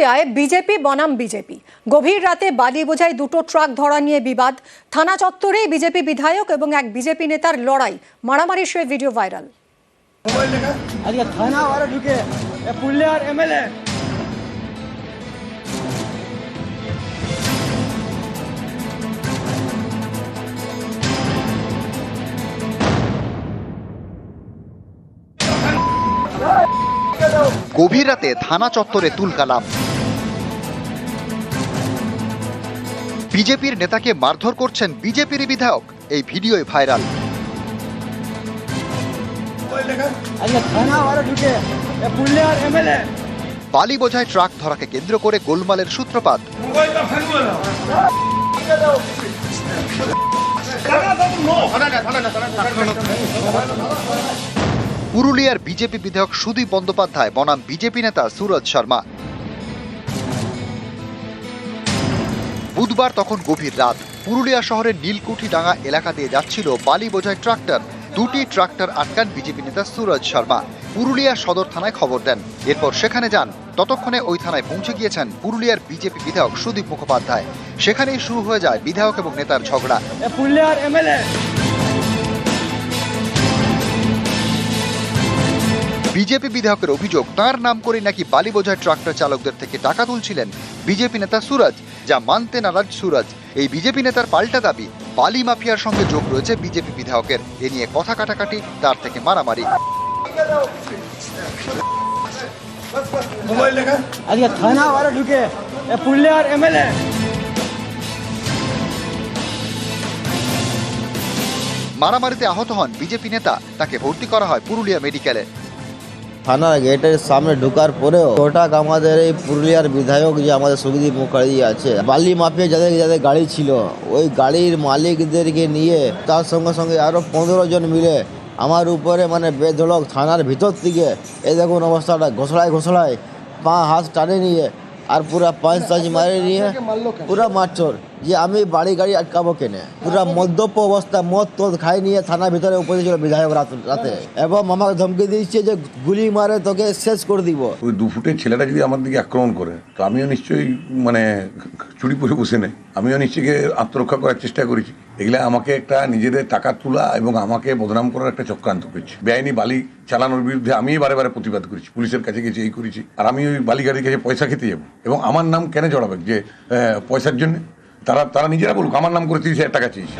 পুরুলিয়ায় বিজেপি বনাম বিজেপি। গভীর রাতে বালি বোঝাই দুটো ট্রাক ধরা নিয়ে বিবাদ। থানা চত্বরে বিজেপি বিধায়ক এবং এক বিজেপি নেতার লড়াই। মারামারি সে ভিডিও ভাইরাল। গভীর রাতে থানা চত্বরে তুলকালাম। বিজেপির নেতাকে মারধর করছেন বিজেপির বিধায়ক। এই ভিডিওই ভাইরাল। বালি বোঝায় ট্রাক ধরাকে কেন্দ্র করে গোলমালের সূত্রপাত। পুরুলিয়ার বিজেপি বিধায়ক সুদীপ বন্দ্যোপাধ্যায়, বনাম বিজেপি নেতা সুরজ শর্মা। বুধবার তখন গভীর রাত। পুরুলিয়া শহরের নীলকুঠি ডাঙা এলাকা দিয়ে যাচ্ছিল বালি বোঝাই ট্রাক্টর। দুটি ট্রাক্টর আটকান বিজেপি নেতা সুরজ শর্মা। পুরুলিয়া সদর থানায় খবর দেন। এরপর সেখানে যান। ততক্ষণে ওই থানায় পৌঁছে গিয়েছেন পুরুলিয়ার বিজেপি বিধায়ক সুদীপ মুখোপাধ্যায়। সেখানেই শুরু হয়ে যায় বিধায়ক এবং নেতার ঝগড়া। পুরুলিয়ার এমএলএ। বিজেপি বিধায়কের অভিযোগ তার নাম করে নাকি বালি বোঝাই ট্রাক্টর চালকদের থেকে টাকা তুলছিলেন বিজেপি নেতা সুরজ যা মানতে নারাজ সুরজ। এই বিজেপি নেতার পাল্টা দাবি বালি মাফিয়ার সঙ্গে যোগ রয়েছে বিজেপি বিধায়কের। এ নিয়ে কথা কাটাকাটি তার থেকে মারামারি। আজকে থানা ওরা ঢুকে পুরুলিয়ার এমএলএ। মারামারিতে আহত হন বিজেপি নেতা তাকে ভর্তি করা হয় পুরুলিয়া মেডিকেলে। থানার গেটের সামনে ঢুকার পরেও হঠাৎ আমাদের এই পুরুলিয়ার বিধায়ক যে আমাদের সুখদীপ মুখার্জি আছে, বালি মাপে যাদের যাদের গাড়ি ছিল, ওই গাড়ির মালিকদেরকে নিয়ে তার সঙ্গে সঙ্গে আরও পনেরো জন মিলে আমার উপরে মানে বেধড়ক থানার ভিতর থেকে, এই দেখুন অবস্থাটা ঘোষড়ায় ঘোষড়ায় পা হাত টানে নিয়ে আর পুরা পাঁচ তাজ মারে নিয়ে পুরা মারচোর। যে আমি বাড়ি গাড়ি আটকাবো কেনে? পুরা মদ্যপ অবস্থা, মদ তোদ খাই নিয়ে থানার ভিতরে উপস্থিত ছিল বিধায়ক রাত- এবং আমাকে ধমকি দিচ্ছে যে গুলি মারে তোকে শেষ করে দিব। ওই দু ফুটের ছেলেটা যদি আমার দিকে আক্রমণ করে, তো আমিও নিশ্চয়ই মানে চুরি পরে বসে নেই। আমিও নিশ্চয়ই আত্মরক্ষা করার চেষ্টা করেছি। এগুলা আমাকে একটা নিজেদের টাকা তোলা এবং আমাকে বদনাম করার একটা চক্রান্ত করেছে। বেআইনি বালি চালানোর বিরুদ্ধে আমি বারে বারে প্রতিবাদ করেছি। পুলিশের কাছে গেছি এই করেছি। আর আমি ওই বালি গাড়ির কাছে পয়সা খেতে যাব। এবং আমার নাম কেন জড়াবে যে পয়সার জন্য? তারা তারা নিজেরা বলুক, আমার নাম করে তিরিশ হাজার টাকা চেয়েছে।